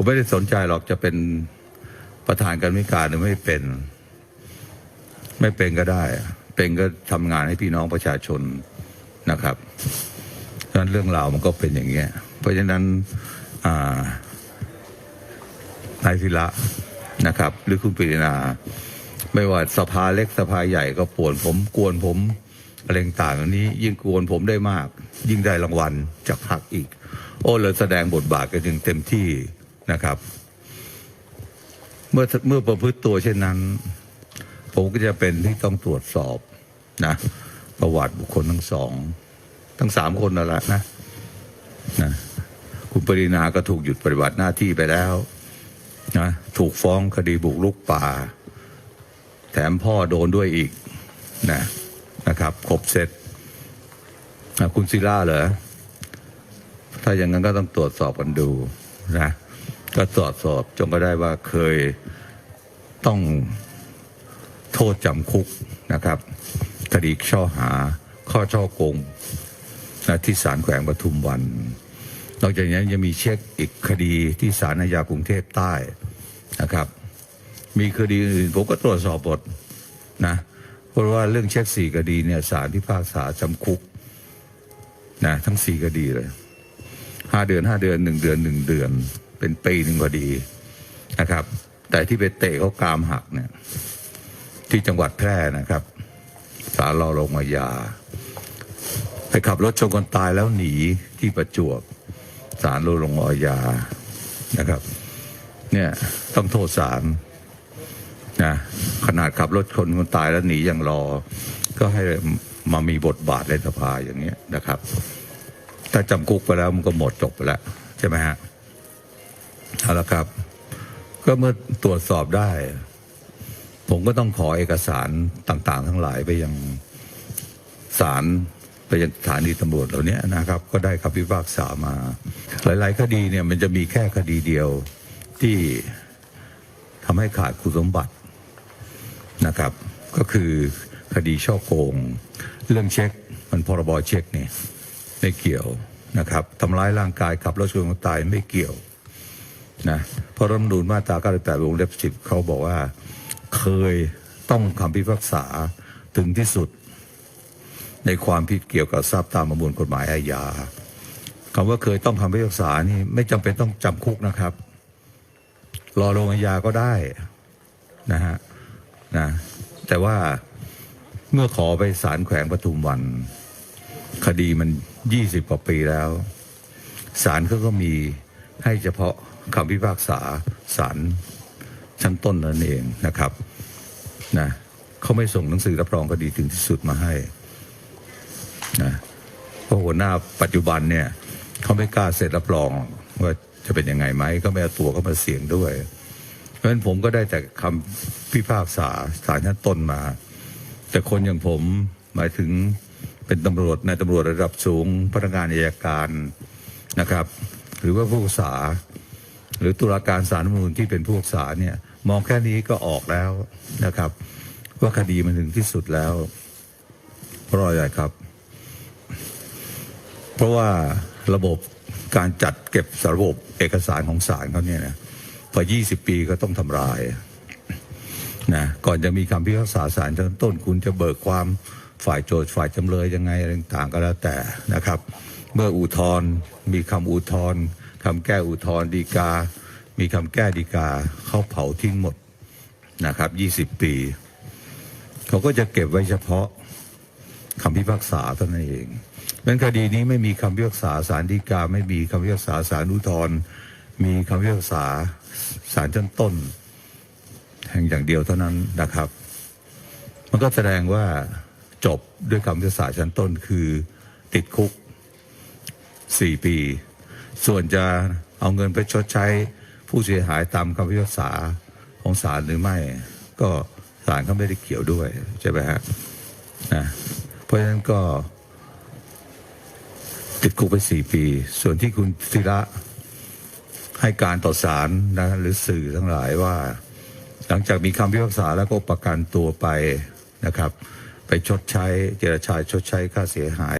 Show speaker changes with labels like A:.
A: ผมไม่ได้สนใจหรอกจะเป็นประธานการมิการหรือไม่เป็น ไม่เป็นก็ได้ เป็นก็ทำงานให้พี่น้องประชาชนนะครับฉะนั้นเรื่องราวมันก็เป็นอย่างเงี้ย เพราะฉะนั้นนายศิระนะครับ หรือคุณปรินา ไม่ว่าสภาเล็กสภาใหญ่ก็ปวนผมกวนผมอะไรต่างๆนี้ ยิ่งกวนผมได้มาก ยิ่งได้รางวัลจากพรรคอีก โอ้เลยแสดงบทบาทกันถึงเต็มที่ นะครับ เมื่อเมื่อประพฤติตัวเช่นนั้น ผมก็จะเป็นที่ต้องตรวจสอบนะ ประวัติบุคคลทั้งสอง ทั้งสามคนนั่นแหละนะนะคุณปรินาก็ถูกหยุดปฏิบัติหน้าที่ไปแล้วนะถูกฟ้องคดีบุกรุกป่า แถมพ่อโดนด้วยอีกนะนะครับครบเสร็จคุณศิล่าเหรอ ถ้าอย่างนั้นก็ต้องตรวจสอบกันดูนะ ก็ตรวจสอบจนก็ได้ว่าเคยต้องโทษจำคุกนะครับคดีช่อหาข้อช่อโกงนะที่ศาลแขวงปทุมวัน นอกจากนี้ยังมีเช็คอีกคดีที่ศาลอาญากรุงเทพใต้นะครับ มีคดีอื่นผมก็ตรวจสอบหมดนะเพราะว่าเรื่องเช็คสี่คดีเนี่ยศาลพิพากษาจำคุกนะทั้งสี่คดีเลยห้าเดือนห้าเดือนหนึ่งเดือนหนึ่งเดือน เป็นปีหนึ่งพอดีนะครับ แต่ที่ไปเตะเขากรามหักเนี่ยที่จังหวัดแพร่นะครับศาลรอลงมายา ไปขับรถชนคนตายแล้วหนีที่ประจวบศาลรอลงอาญานะครับ เนี่ยต้องโทษศาลนะขนาดขับรถชนคนตายแล้วหนียังรอ ก็ให้มามีบทบาทในสภาอย่างเงี้ยนะครับ ถ้าจำคุกไปแล้วมันก็หมดจบไปแล้ว ใช่ไหมฮะ เอาละครับ ก็เมื่อตรวจสอบได้ ผมก็ต้องขอเอกสารต่างๆ ทั้งหลายไปยังศาลไปยังสถานีตำรวจเหล่านี้นะครับ ก็ได้คำพิพากษามา หลาย ๆ คดีเนี่ยมันจะมีแค่คดีเดียวที่ทำให้ขาดคุณสมบัตินะครับ ก็คือคดีช่อโกง เรื่องเช็คมันพรบเช็คเนี่ยไม่เกี่ยวนะครับทำร้ายร่างกายขับรถชนคนตายไม่เกี่ยว นะเพราะรัฐมนูญมาตรา98วงเล็บ10เขาบอกว่าเคยต้องคำพิพากษาถึงที่สุด ในความผิดเกี่ยวกับทรัพย์ตามประมวลกฎหมายอาญาคำว่าเคยต้องคำพิพากษานี่ไม่จำเป็นต้องจำคุกนะครับ รอลงอาญาก็ได้นะฮะนะแต่ว่าเมื่อขอไปศาลแขวงปทุมวัน คดีมันยี่สิบกว่าปีแล้วศาลเขาก็มีให้เฉพาะ คำพิพากษาศาลชั้นต้นนั่นเองนะครับนะเขาไม่ส่งหนังสือรับรองคดีถึงที่สุดมาให้นะเพราะหัวหน้าปัจจุบันเนี่ยเขาไม่กล้าเสร็จรับรองว่าจะเป็นยังไงไหมก็ไม่เอาตัวเขามาเสี่ยงด้วย เพราะฉะนั้นผมก็ได้แต่คำพิพากษาศาลชั้นต้นมา แต่คนอย่างผมหมายถึงเป็นตำรวจในายตำรวจระดับสูงพนักงานอัยการนะครับ หรือว่าผู้พิพากษา หรือตุลาการศารัฐมนูญที่เป็นผู้พิพากษาเนี่ยมองแค่นี้ก็ออกแล้วนะครับ ว่าคดีมันถึงที่สุดแล้วเพราะอะไรครับ เพราะว่าระบบการจัดเก็บระบบเอกสารของศาลเขาเนี่ยนะพอ 20 ปีก็ต้องทำลายนะก่อนจะมีคำพิพากษาศาลชั้นต้นคุณจะเบิกความฝ่ายโจทย์ฝ่ายจำเลยยังไงอะไรต่างก็แล้วแต่นะครับ เมื่ออุทธรณ์มีคำอุทธรณ์ คำแก้อุทธรณ์ดีกา มีคำแก้ดีกาเขาเผาทิ้งหมดนะครับ20ปี เขาก็จะเก็บไว้เฉพาะคำพิพากษาเท่านั้นเองเป็นคดีนี้ไม่มีคำพิพากษาศาลฎีกา ไม่มีคำพิพากษาศาลอุทธรณ์มีคำพิพากษาศาลชั้นต้นแห่งอย่างเดียวเท่านั้นนะครับ มันก็แสดงว่าจบด้วยคำพิพากษาชั้นต้นคือติดคุกสี่ปี ส่วนจะเอาเงินไปชดใช้ผู้เสียหายตามคำพิพากษาของศาลหรือไม่ ก็ศาลเขาไม่ได้เกี่ยวด้วยใช่ไหมฮะนะเพราะฉะนั้นก็ติดคุกไปสี่ปี ส่วนที่คุณศิระให้การต่อศาลนะหรือสื่อทั้งหลายว่า หลังจากมีคำพิพากษาแล้วก็ประกันตัวไปนะครับ ไปชดใช้เจรจาชดใช้ค่าเสียหาย